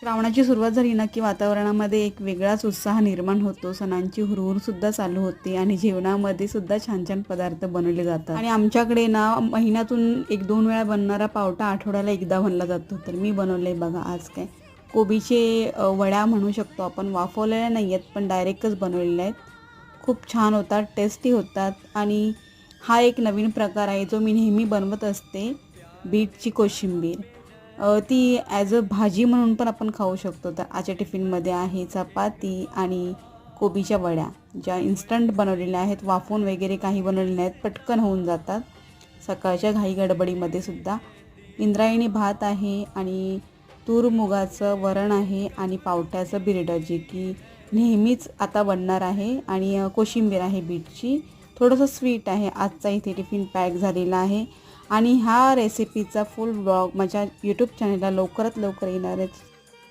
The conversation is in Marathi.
श्रावणाची सुरुवात झाली ना की वातावरणामध्ये एक वेगळाच उत्साह निर्माण होतो. सणांची हुरहुरसुद्धा चालू होते आणि जेवणामध्ये सुद्धा छान छान पदार्थ बनवले जातात. आणि आमच्याकडे ना महिन्यातून एक दोन वेळा बनणारा पावटा आठवड्याला एकदा बनला जातो. तर मी बनवलं आहे बघा आज काय. कोबीचे वड्या म्हणू शकतो आपण. वाफवलेल्या नाही आहेत पण डायरेक्टच बनवलेल्या आहेत. खूप छान होतात टेस्टी होतात. आणि हा एक नवीन प्रकार आहे जो मी नेहमी बनवत असते. बीटची कोशिंबीर. ती ॲज अ भाजी म्हणून पण आपण खाऊ शकतो. तर आजच्या टिफिनमध्ये आहे चपाती आणि कोबीच्या वड्या ज्या इन्स्टंट बनवलेल्या आहेत. वाफून वगैरे काही बनवलेल्या आहेत पटकन होऊन जातात. सकाळच्या घाई गडबडीमध्ये सुद्धा. इंद्रायणी भात आहे आणि तूर मुगाचं वरण आहे आणि पावट्याचं बिरडं जे की नेहमीच आता बनणार आहे. आणि कोशिंबीर आहे बीटची. थोडंसं स्वीट आहे. आजचा इथे टिफिन पॅक झालेला आहे. आणि ह्या रेसिपीचा फुल ब्लॉग माझ्या यूट्यूब चॅनलला लवकरात लवकर येणार आहे.